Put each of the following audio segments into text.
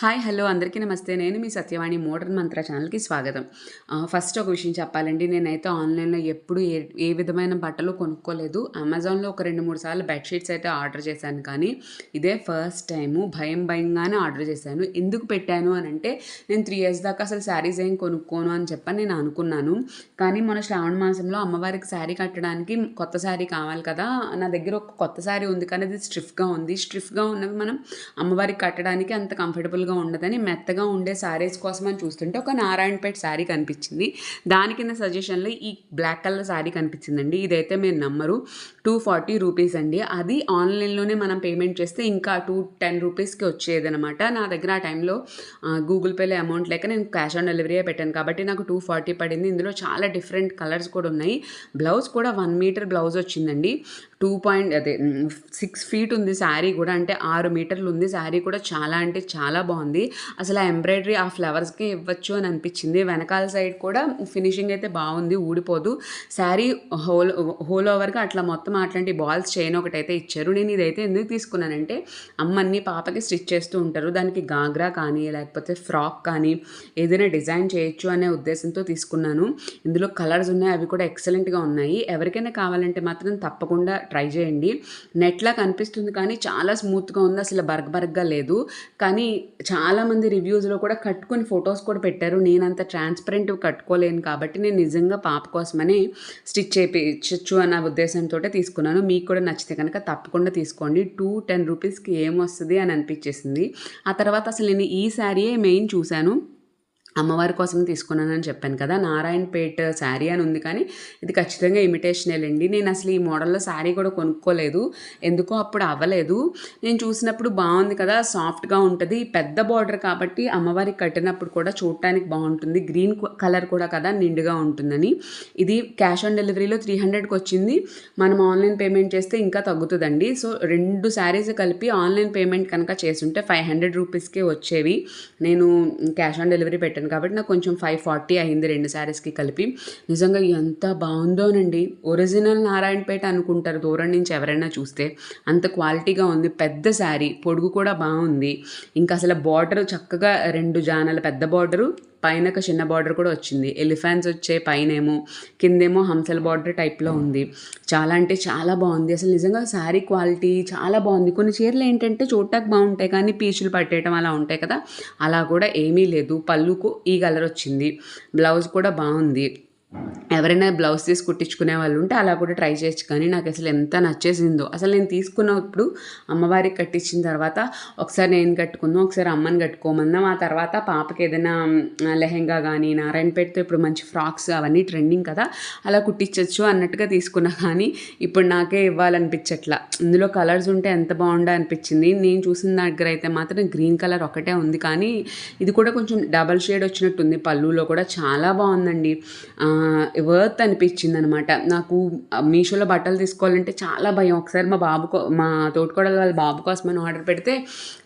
Hi hello అందరికీ నమస్తే. నేను మీ సత్యవాణి మోడర్న్ మంత్ర ఛానల్కి స్వాగతం. ఫస్ట్ ఒక విషయం చెప్పాలండి. నేనైతే ఆన్లైన్లో ఎప్పుడు ఏ ఏ విధమైన బట్టలు కొనుక్కోలేదు. అమెజాన్లో ఒక రెండు మూడు సార్లు బెడ్షీట్స్ అయితే ఆర్డర్ చేశాను. కానీ ఇదే ఫస్ట్ టైము. భయం భయంగానే ఆర్డర్ చేశాను. ఎందుకు పెట్టాను అని అంటే నేను త్రీ ఇయర్స్ దాకా అసలు శారీస్ ఏం కొనుక్కోను అని చెప్పని నేను అనుకున్నాను. కానీ మన శ్రావణ మాసంలో అమ్మవారికి శారీ కట్టడానికి కొత్త శారీ కావాలి కదా. నా దగ్గర ఒక కొత్త శారీ ఉంది కానీ అది స్ట్రిఫ్గా ఉంది. స్ట్రిఫ్గా ఉన్నవి మనం అమ్మవారికి కట్టడానికి అంత కంఫర్టబుల్గా మెత్తగా ఉండదని మెత్తగా ఉండే శారీస్ కోసం అని చూస్తుంటే ఒక నారాయణపేట శారీ కనిపించింది. దాని కింద సజెషన్లో ఈ బ్లాక్ కలర్ శారీ కనిపించిందండి. ఇదైతే మీరు నమ్మరు. టూ ఫార్టీ రూపీస్ అండి. అది ఆన్లైన్లోనే మనం పేమెంట్ చేస్తే ఇంకా టూ టెన్ రూపీస్కి వచ్చేదనమాట నా దగ్గర ఆ టైంలో గూగుల్ పేలో అమౌంట్ లేక నేను క్యాష్ ఆన్ డెలివరీయే పెట్టాను. కాబట్టి నాకు టూ ఫార్టీ పడింది. ఇందులో చాలా డిఫరెంట్ కలర్స్ కూడా ఉన్నాయి. బ్లౌజ్ కూడా వన్ మీటర్ బ్లౌజ్ వచ్చిందండి. టూ పాయింట్ అదే సిక్స్ ఫీట్ ఉంది శారీ కూడా. అంటే ఆరు మీటర్లు ఉంది శారీ కూడా. చాలా అంటే చాలా బాగుంది. అసలు ఆ ఎంబ్రాయిడరీ ఆ ఫ్లవర్స్కి ఇవ్వచ్చు అని అనిపించింది. వెనకాల సైడ్ కూడా ఫినిషింగ్ అయితే బాగుంది ఊడిపోదు. శారీ హోల్ హోల్ ఓవర్గా అట్లా మొత్తం అట్లాంటి బాల్స్ చైన్ ఒకటైతే ఇచ్చారు. నేను ఇదైతే ఎందుకు తీసుకున్నానంటే అమ్మన్ని పాపకి స్టిచ్ చేస్తూ ఉంటారు. దానికి గాగ్రా కానీ లేకపోతే ఫ్రాక్ కానీ ఏదైనా డిజైన్ చేయొచ్చు అనే ఉద్దేశంతో తీసుకున్నాను. ఇందులో కలర్స్ ఉన్నాయి అవి కూడా ఎక్సలెంట్గా ఉన్నాయి. ఎవరికైనా కావాలంటే మాత్రం తప్పకుండా ట్రై చేయండి. నెట్లా కనిపిస్తుంది కానీ చాలా స్మూత్గా ఉంది. అసలు బర్గ్ బర్గ్గా లేదు. కానీ చాలామంది రివ్యూస్లో కూడా కట్టుకుని ఫొటోస్ కూడా పెట్టారు. నేనంత ట్రాన్స్పరెంట్ కట్టుకోలేను కాబట్టి నేను నిజంగా పాప కోసమని స్టిచ్ చేయించచ్చు అన్న ఉద్దేశంతో తీసుకున్నాను. మీకు కూడా నచ్చితే కనుక తప్పకుండా తీసుకోండి. టూ టెన్ రూపీస్కి ఏమొస్తుంది అని అనిపించేసింది. ఆ తర్వాత అసలు నేను ఈ శారీయే మెయిన్ చూశాను. అమ్మవారి కోసం తీసుకున్నానని చెప్పాను కదా. నారాయణపేట్ శారీ అని ఉంది కానీ ఇది ఖచ్చితంగా ఇమిటేషన్ అండి. నేను అసలు ఈ మోడల్లో శారీ కూడా కొనుక్కోలేదు. ఎందుకో అప్పుడు అవ్వలేదు. నేను చూసినప్పుడు బాగుంది కదా సాఫ్ట్గా ఉంటుంది. పెద్ద బార్డర్ కాబట్టి అమ్మవారికి కట్టినప్పుడు కూడా చూడటానికి బాగుంటుంది. గ్రీన్ కలర్ కూడా కదా నిండుగా ఉంటుందని. ఇది క్యాష్ ఆన్ డెలివరీలో త్రీ హండ్రెడ్కి వచ్చింది. మనం ఆన్లైన్ పేమెంట్ చేస్తే ఇంకా తగ్గుతుందండి. సో రెండు శారీస్ కలిపి ఆన్లైన్ పేమెంట్ కనుక చేస్తుంటే ఫైవ్ హండ్రెడ్ రూపీస్కే వచ్చేవి. నేను క్యాష్ ఆన్ డెలివరీ పెట్టాను పెట్టాను కాబట్టి నాకు కొంచెం ఫైవ్ ఫార్టీ అయింది రెండు శారీస్కి కలిపి. నిజంగా ఎంత బాగుందోనండి. ఒరిజినల్ నారాయణపేట అనుకుంటారు దూరం నుంచి ఎవరైనా చూస్తే. అంత క్వాలిటీగా ఉంది. పెద్ద శారీ పొడుగు కూడా బాగుంది. ఇంకా అసలు బార్డర్ చక్కగా రెండు జానల పెద్ద బార్డరు పైన ఒక చిన్న బార్డర్ కూడా వచ్చింది. ఎలిఫాన్స్ వచ్చే పైనేమో కిందేమో హంసల బార్డర్ టైప్లో ఉంది. చాలా అంటే చాలా బాగుంది. అసలు నిజంగా శారీ క్వాలిటీ చాలా బాగుంది. కొన్ని చీరలు ఏంటంటే చూడటానికి బాగుంటాయి కానీ పీచులు పట్టేయటం అలా ఉంటాయి కదా. అలా కూడా ఏమీ లేదు. పళ్ళుకు ఈ కలర్ వచ్చింది. బ్లౌజ్ కూడా బాగుంది. ఎవరైనా బ్లౌజ్ తీసి కుట్టించుకునే వాళ్ళు ఉంటే అలా కూడా ట్రై చేయొచ్చు. కానీ నాకు అసలు ఎంత నచ్చేసిందో. అసలు నేను తీసుకున్నప్పుడు అమ్మవారికి కట్టించిన తర్వాత ఒకసారి నేను కట్టుకుందాం ఒకసారి అమ్మని కట్టుకోమందాం. ఆ తర్వాత పాపకి ఏదైనా లెహెంగా కానీ నారాయణపేటతో ఇప్పుడు మంచి ఫ్రాక్స్ అవన్నీ ట్రెండింగ్ కదా అలా కుట్టించవచ్చు అన్నట్టుగా తీసుకున్నా. కానీ ఇప్పుడు నాకే ఇవ్వాలనిపించట్లా. ఇందులో కలర్స్ ఉంటే ఎంత బాగుండా అనిపించింది. నేను చూసిన దగ్గర అయితే మాత్రం గ్రీన్ కలర్ ఒకటే ఉంది. కానీ ఇది కూడా కొంచెం డబల్ షేడ్ వచ్చినట్టుంది. పళ్ళులో కూడా చాలా బాగుందండి. వర్త్ అనిపించింది అనమాట నాకు మీషోలో బట్టలు తీసుకోవాలంటే చాలా భయం. ఒకసారి మా బాబు మా తోటికోడలు వాళ్ళ బాబు కోసమని ఆర్డర్ పెడితే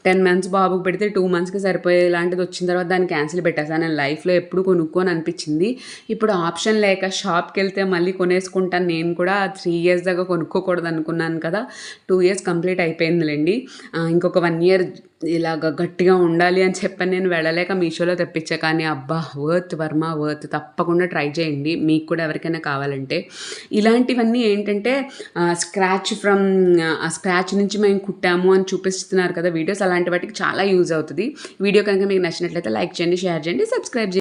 టెన్ మంత్స్ బాబుకి పెడితే టూ మంత్స్కి సరిపోయే లాంటిది వచ్చిన తర్వాత దాన్ని క్యాన్సిల్ పెట్టేసాను నేను లైఫ్లో ఎప్పుడు కొనుక్కోని అనిపించింది. ఇప్పుడు ఆప్షన్ లేక షాప్కి వెళ్తే మళ్ళీ కొనేసుకుంటాను. నేను కూడా త్రీ ఇయర్స్ దాకా కొనుక్కోకూడదు అనుకున్నాను కదా. టూ ఇయర్స్ కంప్లీట్ అయిపోయిందిలేండి. ఇంకొక వన్ ఇయర్ ఇలాగ గట్టిగా ఉండాలి అని చెప్పని నేను వెళ్ళలేక మీషోలో తెప్పించా. కానీ అబ్బా వర్త్ వర్మ వర్త్ తప్పకుండా ట్రై చేయండి. మీకు కూడా ఎవరికైనా కావాలంటే. ఇలాంటివన్నీ ఏంటంటే స్క్రాచ్ ఫ్రమ్ ఆ స్క్రాచ్ నుంచి మేము కుట్టాము అని చూపిస్తున్నారు కదా వీడియోస్ అలాంటి వాటికి చాలా యూజ్ అవుతుంది. వీడియో కనుక మీకు నచ్చినట్లయితే లైక్ చేయండి షేర్ చేయండి సబ్స్క్రైబ్ చేయండి.